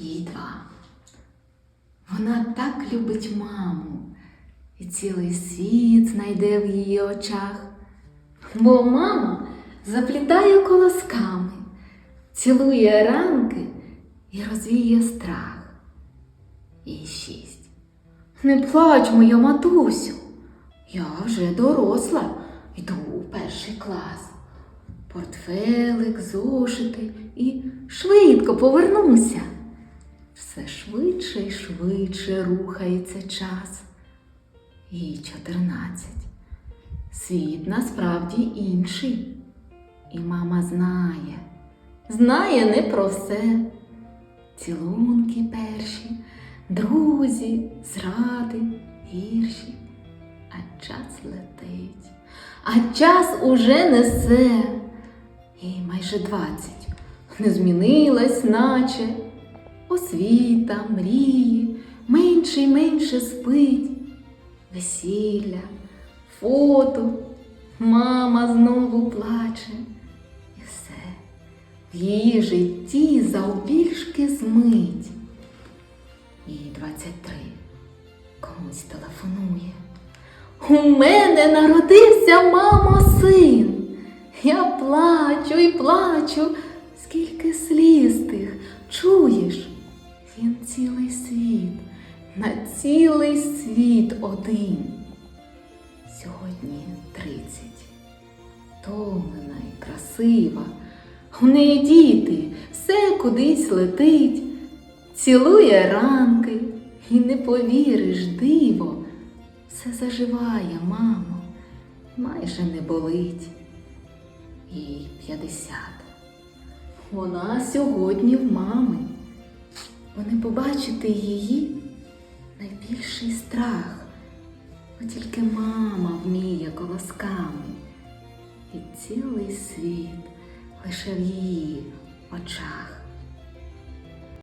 їй два. Вона так любить маму, і цілий світ знайде в її очах. Бо мама заплітає колосками, цілує ранки і розвіє страх. Їй шість. Не плач, моя матусю. Я вже доросла, йду у перший клас. Портфелик, зошити і швидко повернуся. Все швидше і швидше рухається час. Їй чотирнадцять. Світ насправді інший. І мама знає, знає не про все. Цілунки перші, друзі, зради, гірші. А час летить, а час уже несе. І майже двадцять не змінилась, наче освіта, мрії, менше й менше спить, весілля, фото, мама знову плаче. І все в її житті завбільшки змить. Їй 23 комусь телефонує. У мене народився мамо син. Я плачу і плачу, скільки сліз тих чуєш. На цілий світ один. Сьогодні тридцять. Томлена і красива. У неї діти, все кудись летить, цілує ранки, і не повіриш, диво, все заживає, мамо, майже не болить. Їй п'ятдесят. Вона сьогодні в мами. Бо не побачити її найбільший страх. Бо тільки мама вміє колосками. І цілий світ лише в її очах.